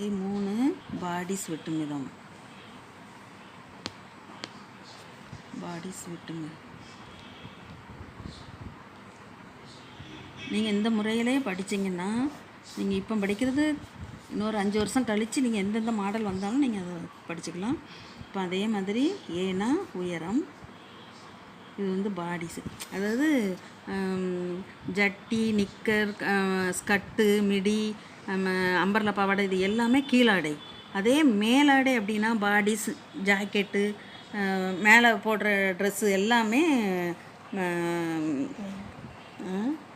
இது மூணு பாடிஸ் வெட்டும் விதம் பாடிஸ் வெட்டும் நீங்கள் இந்த முறையிலே படிச்சீங்கன்னா நீங்கள் இப்போ படிக்கிறது இன்னொரு அஞ்சு வருஷம் கழித்து நீங்கள் எந்தெந்த மாடல் வந்தாலும் நீங்கள் அதை படிச்சுக்கலாம். இப்போ அதே மாதிரி ஏனா உயரம் இது வந்து பாடிஸு அதாவது ஜட்டி நிக்கர் ஸ்கட்டு மிடி அம்பர்லா பாவாடை இது எல்லாமே கீழாடை. அதே மேலாடை அப்படின்னா பாடிஸ் ஜாக்கெட்டு மேலே போடுற ட்ரெஸ்ஸு எல்லாமே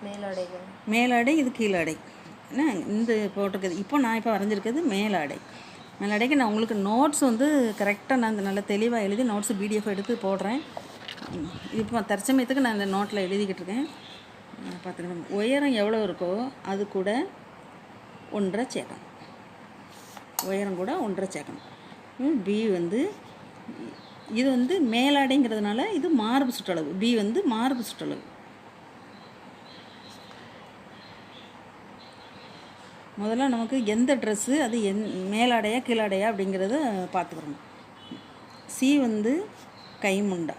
மேலாடைகள். மேலாடை இது கீழாடை. என்ன இந்த போட்டிருக்குது? இப்போ நான் இப்போ வரைஞ்சிருக்கிறது மேலாடை. மேலாடைக்கு நான் உங்களுக்கு நோட்ஸ் வந்து கரெக்டாக நான் இந்த நல்லா தெளிவாக எழுதி நோட்ஸ் பிடிஎஃப் எடுத்து போடுறேன். இப்போ தற்சமயத்துக்கு நான் இந்த நோட்டில் எழுதிக்கிட்டு இருக்கேன் பார்த்துக்கணும் உயரம் எவ்வளோ இருக்கோ அது கூட ஒன்றரை சேர்க்கணும் உயரம் கூட ஒன்றரை சேர்க்கணும் பி வந்து இது வந்து மேலாடைங்கிறதுனால இது மார்பு சுற்றளவு. பி வந்து மார்பு சுற்றளவு. முதல்ல நமக்கு எந்த ட்ரெஸ்ஸு அது எந் மேலாடையா கீழாடையா அப்படிங்கிறத பார்த்துக்கிறோம் சி வந்து கைமுண்டா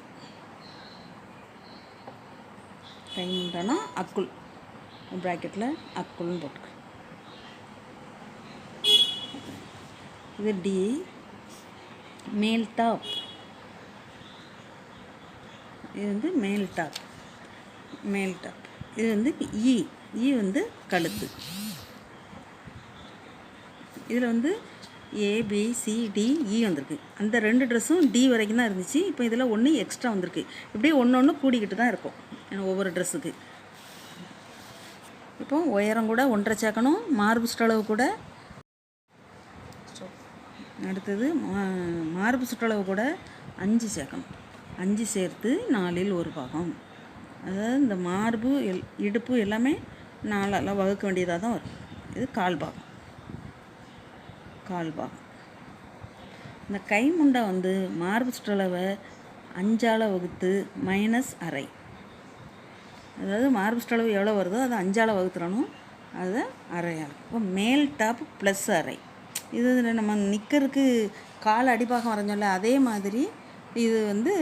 கைமுண்டானா அக்குள் ப்ராக்கெட்டில் அக்குள்னு போட்டுக்கிறேன் இது டி மேல் டாப் இது வந்து மேல் டாப் மேல் டாப் இது வந்து இ இ வந்து கழுத்து. இதில் வந்து ஏபிசிடிஇ e வந்திருக்கு. அந்த ரெண்டு ட்ரெஸ்ஸும் டி வரைக்கும் தான் இருந்துச்சு. இப்போ இதில் ஒன்று எக்ஸ்ட்ரா வந்திருக்கு. இப்படியே ஒன்று ஒன்று கூடிக்கிட்டு தான் இருக்கும். ஒவ்வொரு ட்ரெஸ்ஸுக்கு இப்போ உயரம் கூட ஒன்றரை சேர்க்கணும். மார்பு சுற்றளவு கூட. அடுத்தது மா- மார்பு சுற்றளவு கூட அஞ்சு சேர்க்கணும். அஞ்சு சேர்த்து நாலில் ஒரு பாகம். அதாவது இந்த மார்பு எல் இடுப்பு எல்லாமே நாலெல்லாம் வகுக்க வேண்டியதாக தான் வரும். இது கால் பாகம். கால் பாகம். இந்த கைமுண்டா வந்து மார்பு சுற்றளவை அஞ்சால் வகுத்து மைனஸ் அரை. அதாவது மார்பு அளவு எவ்வளோ வருதோ அதை அஞ்சால் வகுத்துறணும் அதை அரையால். இப்போ மேல் டாப் ப்ளஸ் அரை. இது இதில் நம்ம நிற்கிறதுக்கு கால் அடிப்பாகம் வரைஞ்சோம்ல அதே மாதிரி இது வந்து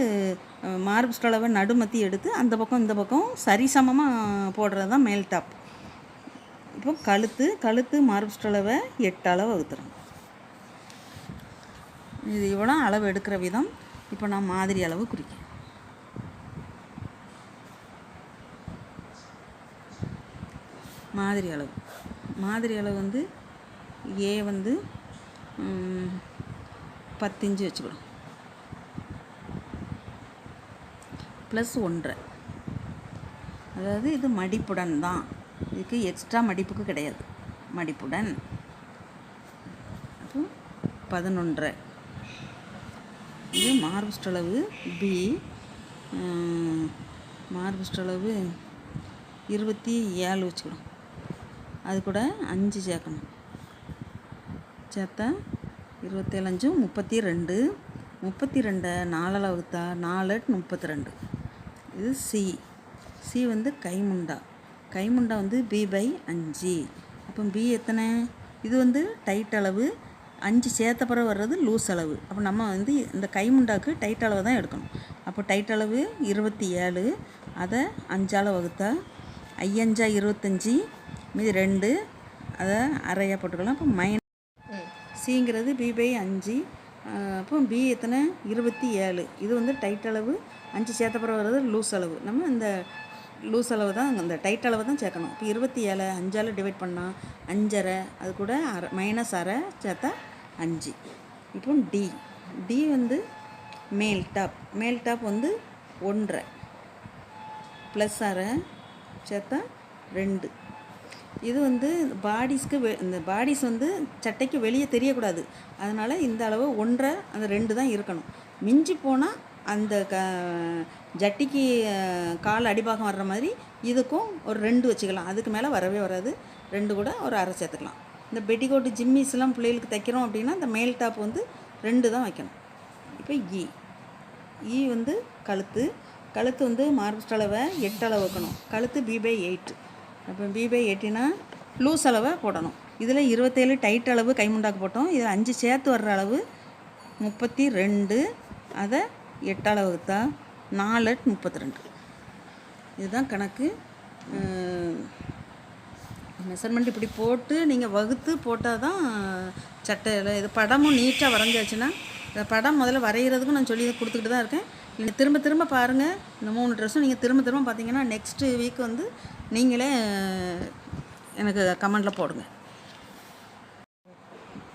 அஹ், மார்பு சுற்றளவை நடுமத்தி எடுத்து அந்த பக்கம் இந்த பக்கம் சரிசமமாக போடுறது தான் மேல் டாப். இப்போ கழுத்து கழுத்து மார்பு சுற்றளவை எட்டு அளவு வகுத்துறோம் இது இவ்வளோ அளவு எடுக்கிற விதம். இப்போ நான் மாதிரி அளவு குறிக்கிறேன். மாதிரி அளவு. மாதிரி அளவு வந்து ஏ வந்து பத்தஞ்சு பத்து இன்ச்சு வச்சுக்கணும். ப்ளஸ் ஒன்றரை. அதாவது இது மடிப்புடன் தான். இதுக்கு எக்ஸ்ட்ரா மடிப்புக்கு கிடையாது. மடிப்புடன். அப்போ பதினொன்றரை. இது மார்பு அளவு பி மார்பு அளவு இருபத்தி ஏழு வச்சுக்கணும். அது கூட அஞ்சு சேர்க்கணும். சேர்த்தா இருபத்தேழு அஞ்சு முப்பத்தி ரெண்டு முப்பத்தி ரெண்டை நாலில் வகுத்தா நாலு எட்டு முப்பத்தி ரெண்டு இது சி சி வந்து கைமுண்டா. கைமுண்டா வந்து பி பை அஞ்சு. அப்போ பி எத்தனை? இது வந்து டைட் அளவு. அஞ்சு சேர்த்த பிறகு வர்றது லூஸ் அளவு. அப்போ நம்ம வந்து இந்த கைமுண்டாக்கு டைட் அளவு தான் எடுக்கணும். அப்போ டைட் அளவு இருபத்தி ஏழு. அதை அஞ்சால் வகுத்தா ஐயஞ்சா இருபத்தஞ்சி. மீதி ரெண்டு அதை அரையாக போட்டுக்கலாம். அப்போ மைனஸ் சிங்கிறது பி பை அஞ்சு. அப்போ பி எத்தனை? இருபத்தி ஏழு. இது வந்து டைட் அளவு. அஞ்சு சேர்த்தப்புறம் வர்றது லூஸ் அளவு. நம்ம இந்த லூஸ் அளவு தான் அந்த டைட் அளவு தான் சேர்க்கணும். இப்போ இருபத்தி ஏழை அஞ்சால் டிவைட் பண்ணால் அஞ்சரை. அது கூட அரை மைனஸ் அரை சேர்த்தா அஞ்சு. இப்போ டி டி வந்து மேல் டாப் மேல் டாப் வந்து ஒன்றரை. ப்ளஸ் அரை சேர்த்தா ரெண்டு. இது வந்து பாடிஸ்க்கு வெ இந்த பாடிஸ் வந்து சட்டைக்கு வெளியே தெரியக்கூடாது. அதனால் இந்த அளவு ஒன்றரை அந்த ரெண்டு தான் இருக்கணும். மிஞ்சி போனால் அந்த க ஜட்டிக்கு கால் அடிபாகம் வர்ற மாதிரி இதுக்கும் ஒரு ரெண்டு வச்சுக்கலாம். அதுக்கு மேலே வரவே வராது. ரெண்டு கூட ஒரு அரை சேர்த்துக்கலாம். இந்த பெட்டிகோட்டு ஜிம்மிஸ்லாம் பிள்ளைகளுக்கு தைக்கிறோம் அப்படின்னா இந்த மேல் டாப் வந்து ரெண்டு தான் வைக்கணும். இப்போ இ. இ வந்து கழுத்து. கழுத்து வந்து மார்பஸ்ட் அளவை எட்டு அளவு வைக்கணும். கழுத்து பி பை எயிட். அப்போ பி பை எயிட்டினா லூஸ் அளவை போடணும். இதில் இருபத்தேழு டைட் அளவு கைமுண்டாக்கு போட்டோம். இதில் அஞ்சு சேர்த்து வர்ற அளவு முப்பத்தி ரெண்டு. அதை எட்டால் தான் நாலு முப்பத்தி ரெண்டு. இதுதான் கணக்கு. மெஷர்மெண்ட் இப்படி போட்டு நீங்கள் வகுத்து போட்டால் தான் சட்டையில் இது படமும் நீட்டாக வரைஞ்சாச்சுன்னா இந்த படம் முதல்ல வரைகிறதுக்கும் நான் சொல்லி கொடுத்துக்கிட்டு தான் இருக்கேன். நீங்கள் திரும்ப திரும்ப பாருங்கள் இந்த மூணு ட்ரெஸ்ஸும் நீங்கள் திரும்ப திரும்ப பார்த்தீங்கன்னா நெக்ஸ்ட்டு வீக் வந்து நீங்களே எனக்கு கமெண்டில் போடுங்க.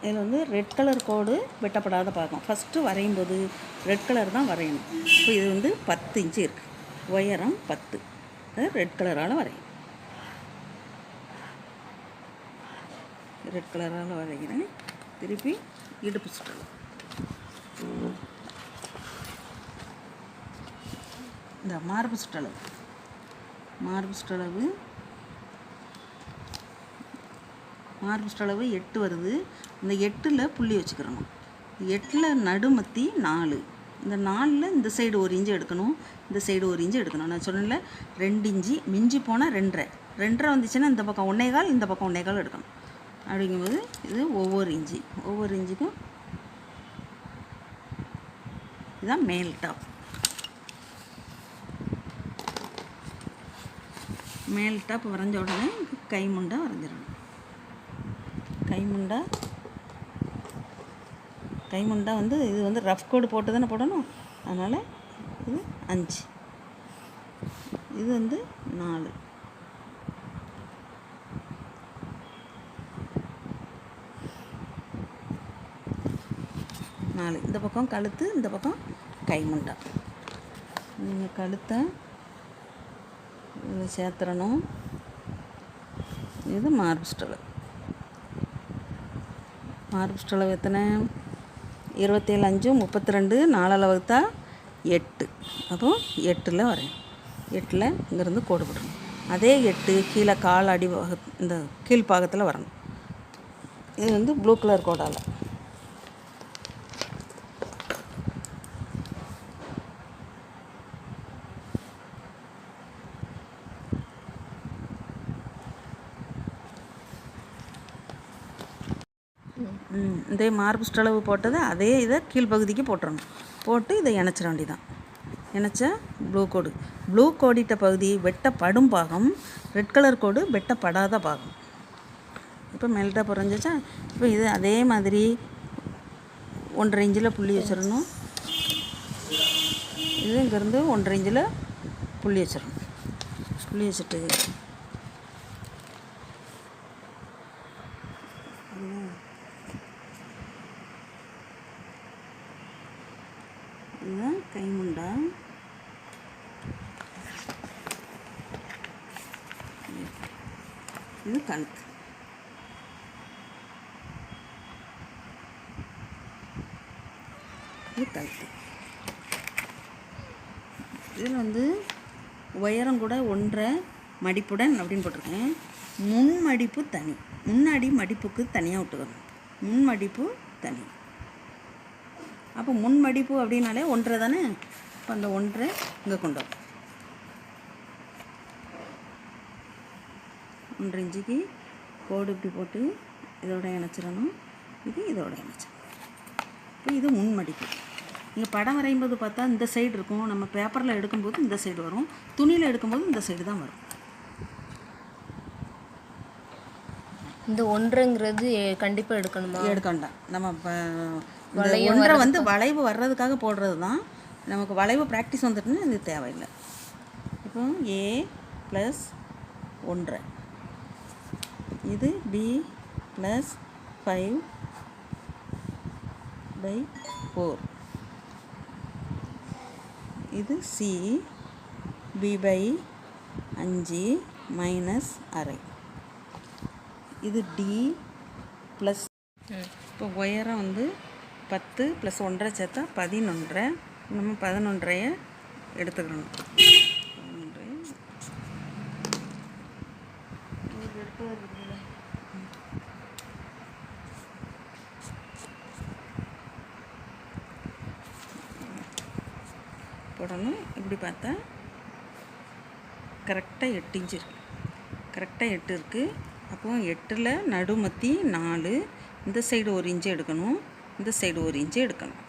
இதில் வந்து ரெட் கலர் கோடு வெட்டப்படாத பார்க்கும் ஃபஸ்ட்டு வரையும் போது ரெட் கலர் தான் வரையணும். இப்போ இது வந்து பத்து இன்ச்சு இருக்குது உயரம் பத்து. ரெட் கலரால் வரையும் ரெட் கலரால் வரைகிறேன். திருப்பி இடுப்பு சுற்றல் இந்த மார்பு சுற்றளவு. மார்பு சுற்றளவு. மார்பு சுற்றளவு எட்டு வருது. இந்த எட்டில் புள்ளி வச்சுக்கிறணும். எட்டில் நடுமத்தி நாலு. இந்த நாலில் இந்த சைடு ஒரு இன்ச்சு எடுக்கணும். இந்த சைடு ஒரு இன்ச்சு எடுக்கணும். நான் சொன்னேன்ல ரெண்டு இஞ்சி மிஞ்சி போனால் ரெண்டரை. ரெண்டரை வந்துச்சுன்னா இந்த பக்கம் ஒன்றே கால் இந்த பக்கம் ஒன்றே கால் எடுக்கணும். அப்படிங்கும்போது இது ஒவ்வொரு இஞ்சி ஒவ்வொரு இஞ்சிக்கும் இதுதான் மேல் டாப் மேல் டாப் வரைஞ்ச உடனே கை முண்டா வரைஞ்சிடணும். கை முண்டா. கை முண்டா வந்து இது வந்து ரஃப் கோடு போட்டு தானே போடணும். அதனால் இது அஞ்சு. இது வந்து நாலு. நாலு. இந்த பக்கம் கழுத்து இந்த பக்கம் கை முண்டா. நீங்கள் கழுத்தை இதில் சேர்த்துறணும் இது மார்பு ஸ்டலவு மார்பு ஸ்டலவு எத்தனை? இருபத்தேழு அஞ்சு முப்பத்தி ரெண்டு நாலில் வகுத்தா எட்டு. அப்போ எட்டில் வரேன் எட்டில் இங்கேருந்து கோடு போடணும் அதே எட்டு கீழே கால் அடி வக இந்த கீழ் பாகத்தில் வரணும். இது வந்து ப்ளூ கலர் கோடால். இதே மார்பு ஸ்டளவு போட்டது அதே இதை கீழ்ப்பகுதிக்கு போட்டுறணும். போட்டு இதை இணைச்சிட வேண்டியதான் இணைச்சா ப்ளூ கோடு. ப்ளூ கோடிட்ட பகுதி வெட்டப்படும் பாகம் ரெட் கலர் கோடு வெட்டப்படாத பாகம். இப்போ மெல்ட்டாக புரிஞ்சிச்சா? இப்போ இது அதே மாதிரி ஒன்றரை இஞ்சில் புள்ளி வச்சிடணும். இது இங்கேருந்து ஒன்றரை இஞ்சில் புள்ளி வச்சிடணும். புள்ளி வச்சுட்டு இதுதான் கைமுண்டா இது கழுத்து இது கழுத்து இதில் வந்து உயரம் கூட ஒன்றரை மடிப்புடன் அப்படின்னு போட்டிருக்கேன். முன் மடிப்பு தனி. முன்னாடி மடிப்புக்கு தனியாக விட்டுக்கணும் முன் மடிப்பு தனி. அப்போ முன் மடிப்பு அப்படின்னாலே ஒன்றரை தானே? இப்போ அந்த ஒன்றரை இங்கே கொண்டு வரும். ஒன்றரை இஞ்சிக்கு கோடு இப்படி போட்டு இதோட இணைச்சிடணும். இது இதோட இணைச்சிடணும். இப்போ இது முன் மடிப்பு. நீங்கள் படம் வரையும்போது பார்த்தா இந்த சைடு இருக்கும். நம்ம பேப்பரில் எடுக்கும்போது இந்த சைடு வரும். துணியில் எடுக்கும்போது இந்த சைடு தான் வரும். இந்த ஒன்றுங்கிறது கண்டிப்பாக எடுக்கணுமா? எடுக்க வேண்டாம் நம்ம ஒன்றரை வந்து வளைவு வர்றதுக்காக போடுறது தான் நமக்கு வளைவு ப்ராக்டிஸ் வந்துட்டுன்னு இது தேவையில்லை. இப்போ ஏ ப்ளஸ் ஒன்றரை இது B plus five by four இது சி பி பை அஞ்சு மைனஸ் அரை. இது டி ப்ளஸ் இப்போ உயரம் வந்து பத்து ப்ளஸ் ஒன்றரை சேர்த்தா பதினொன்றரை. நம்ம பதினொன்றைய எடுத்துக்கணும். பதினொன்றைய இது எடுத்து வருதுல்ல. போடணும். இப்படி பார்த்தா கரெக்டாக எட்டு இன்ச்சு இருக்குது கரெக்டாக எட்டு இருக்குது அப்போ எட்டில் நடுமத்தி நாலு. இந்த சைடு ஒரு இன்ச்சு எடுக்கணும். இந்த சைடு ஒரு இன்ச்சு எடுக்கணும்.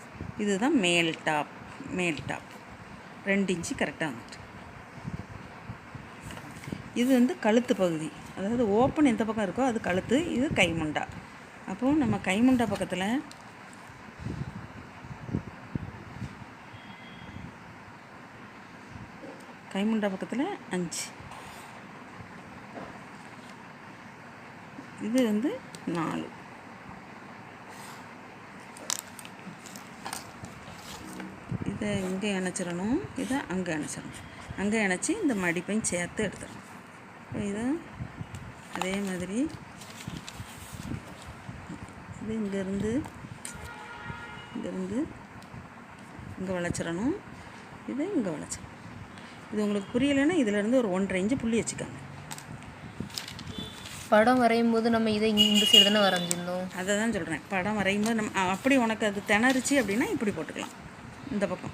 இதுதான் மேல் டாப் மேல் டாப் ரெண்டு இன்ச்சு கரெக்டாக வந்துட்டு இது வந்து கழுத்து பகுதி. அதாவது ஓப்பன் எந்த பக்கம் இருக்கோ அது கழுத்து இது கைமுண்டா. அப்போது நம்ம கைமுண்டா பக்கத்தில் கைமுண்டா பக்கத்தில் அஞ்சு. இது வந்து நாலு. இதை இங்கே இணைச்சிடணும் இதை அங்கே இணைச்சிடணும். அங்கே இணைச்சி இந்த மடிப்பையும் சேர்த்து எடுத்துடணும். இப்போ இதை அதே மாதிரி இது இங்கேருந்து இங்கேருந்து இங்கே வளைச்சிடணும். இதை இங்கே வளைச்சிடணும். இது உங்களுக்கு புரியலைன்னா இதிலேருந்து ஒரு ஒன்றரை இன்ச்சு புள்ளி வச்சுக்கோங்க. படம் வரையும் போது நம்ம இதை இந்த சைடு தானே வரைஞ்சிருந்தோம்? அதை தான் சொல்கிறேன் படம் வரையும்போது நம்ம அ, அப்படி உனக்கு அது திணறுச்சு அப்படின்னா இப்படி போட்டுக்கலாம். இந்த பக்கம்.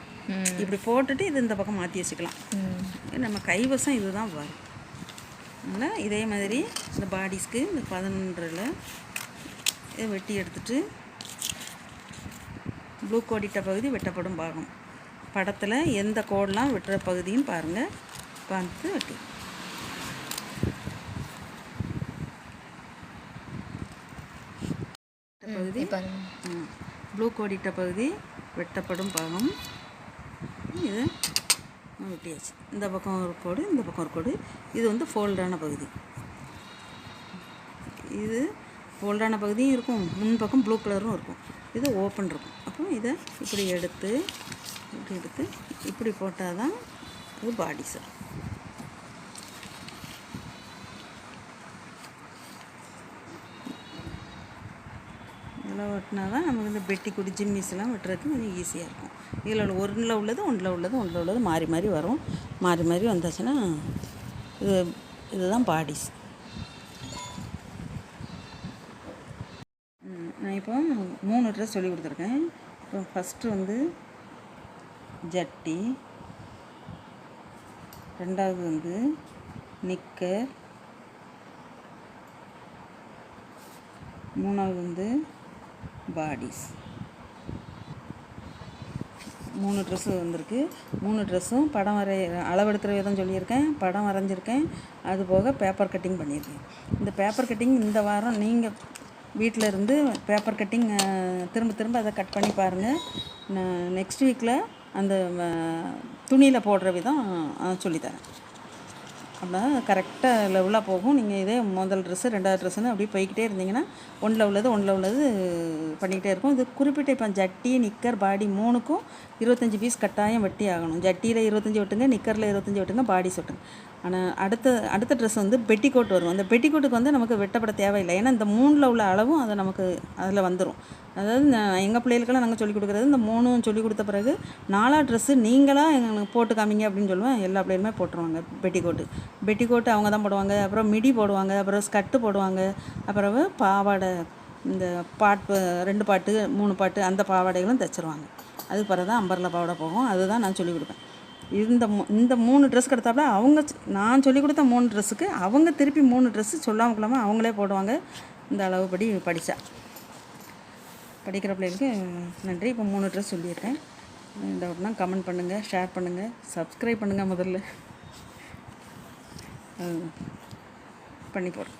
இப்படி போட்டுட்டு இது இந்த பக்கம் மாற்றி வச்சுக்கலாம். நம்ம கைவசம் இதுதான் வரும். அதனால் இதே மாதிரி இந்த பாடிஸ்க்கு இந்த பதினொன்றில் இதை வெட்டி எடுத்துட்டு ப்ளூ கோடிட்ட பகுதி வெட்டப்படும் பாகம். படத்தில் எந்த கோடெலாம் வெட்டுற பகுதின்னு பாருங்கள் பார்த்து வெட்டி. பகுதி. ப்ளூ கோடிட்ட பகுதி வெட்டப்படும் பாகம் இது வெட்டியாச்சு. இந்த பக்கம் ஒரு கோடு இந்த பக்கம் ஒரு கோடு. இது வந்து ஃபோல்டான பகுதி. இது ஃபோல்டான பகுதியும் இருக்கும். முன் பக்கம் ப்ளூ கலரும் இருக்கும். இது ஓப்பன் இருக்கும். அப்போ இதை இப்படி எடுத்து இப்படி எடுத்து இப்படி போட்டால் தான் இது பாடி சார் இதெல்லாம் வெட்டினா தான் நமக்கு இந்த பெட்டி குடி ஜிம்மிஸ்லாம் வெட்டுறதுக்கு கொஞ்சம் ஈஸியாக இருக்கும். இதில் உள்ள ஒன்றில் உள்ளது ஒன்றில் உள்ளது ஒன்றில் உள்ளது மாறி மாறி வரும். மாறி மாறி வந்தாச்சுன்னா இது இதுதான் பாடிஸ். நான் இப்போ மூணு ட்ரெஸ் சொல்லி கொடுத்துருக்கேன். இப்போ ஃபஸ்ட்டு வந்து ஜட்டி. ரெண்டாவது வந்து நிக்கர். மூணாவது வந்து பாடிஸ். மூணு ட்ரெஸ்ஸு வந்திருக்கு. மூணு ட்ரெஸ்ஸும் படம் வரைய அளவெடுக்கிற விதம் சொல்லியிருக்கேன். படம் வரைஞ்சிருக்கேன். அது போக பேப்பர் கட்டிங் பண்ணியிருக்கேன். இந்த பேப்பர் கட்டிங் இந்த வாரம் நீங்கள் வீட்டில் இருந்து பேப்பர் கட்டிங் திரும்ப திரும்ப அதை கட் பண்ணி பாருங்கள் நான் நெக்ஸ்ட் வீக்கில் அந்த துணியில் போடுற விதம் சொல்லித்தரேன். அப்படின்னா கரெக்டாக லெவலாக போகும். நீங்கள் இதே முதல் ட்ரெஸ்ஸு ரெண்டாவது ட்ரெஸ்ஸுன்னு அப்படியே போய்கிட்டே இருந்தீங்கன்னா ஒன்றில் உள்ளது ஒன்றில் உள்ளது பண்ணிக்கிட்டே இருக்கும். இது குறிப்பிட்ட இப்போ ஜட்டி நிக்கர் பாடி மூணுக்கும் இருபத்தஞ்சி பீஸ் கட்டாயம் வெட்டி ஆகணும். ஜட்டியில் இருபத்தஞ்சி வெட்டுங்க நிக்கரில் இருபத்தஞ்சி வெட்டுங்க பாடி சொட்டுங்க. ஆனால் அடுத்த அடுத்த ட்ரெஸ் வந்து பெட்டிகோட் வரும். அந்த பெட்டிக்கோட்டுக்கு வந்து நமக்கு வெட்டப்பட தேவையில்லை. ஏன்னா இந்த மூணில் உள்ள அளவும் அது நமக்கு அதில் வந்துடும் அதாவது எங்கள் பிள்ளைகளுக்கெல்லாம் நாங்கள் சொல்லிக் கொடுக்குறது இந்த மூணும் சொல்லிக் கொடுத்த பிறகு நாலா ட்ரெஸ்ஸு நீங்களாக எங்களுக்கு போட்டு காமிங்க அப்படின்னு சொல்லுவேன். எல்லா பிள்ளைகளுமே போட்டுருவாங்க பெட்டிக்கோட்டு பெட்டிக்கோட்டு அவங்க தான் போடுவாங்க. அப்புறம் மிடி போடுவாங்க. அப்புறம் ஸ்கர்ட்டு போடுவாங்க. அப்புறம் பாவாடை இந்த பாட்டு ரெண்டு பாட்டு மூணு பாட்டு அந்த பாவாடைகளும் தைச்சிருவாங்க. அது பிறகு தான் அம்பரில் பாவாடை போகும். அதுதான் நான் சொல்லிக் கொடுப்பேன். இந்த இந்த மூணு ட்ரெஸ் கிடத்தாப்புல அவங்க நான் சொல்லி கொடுத்த மூணு ட்ரெஸ்ஸுக்கு அவங்க திருப்பி மூணு ட்ரெஸ்ஸு சொல்லாமல் கொள்ளாமல் அவங்களே போடுவாங்க. இந்த அளவுபடி படித்தா படிக்கிற பிள்ளைகளுக்கு நன்றி. இப்போ மூணு ட்ரெஸ் சொல்லியிருக்கேன். டவுட்னா கமெண்ட் பண்ணுங்கள் ஷேர் பண்ணுங்கள் சப்ஸ்கிரைப் பண்ணுங்கள் முதல்ல. பண்ணி போடுறேன்.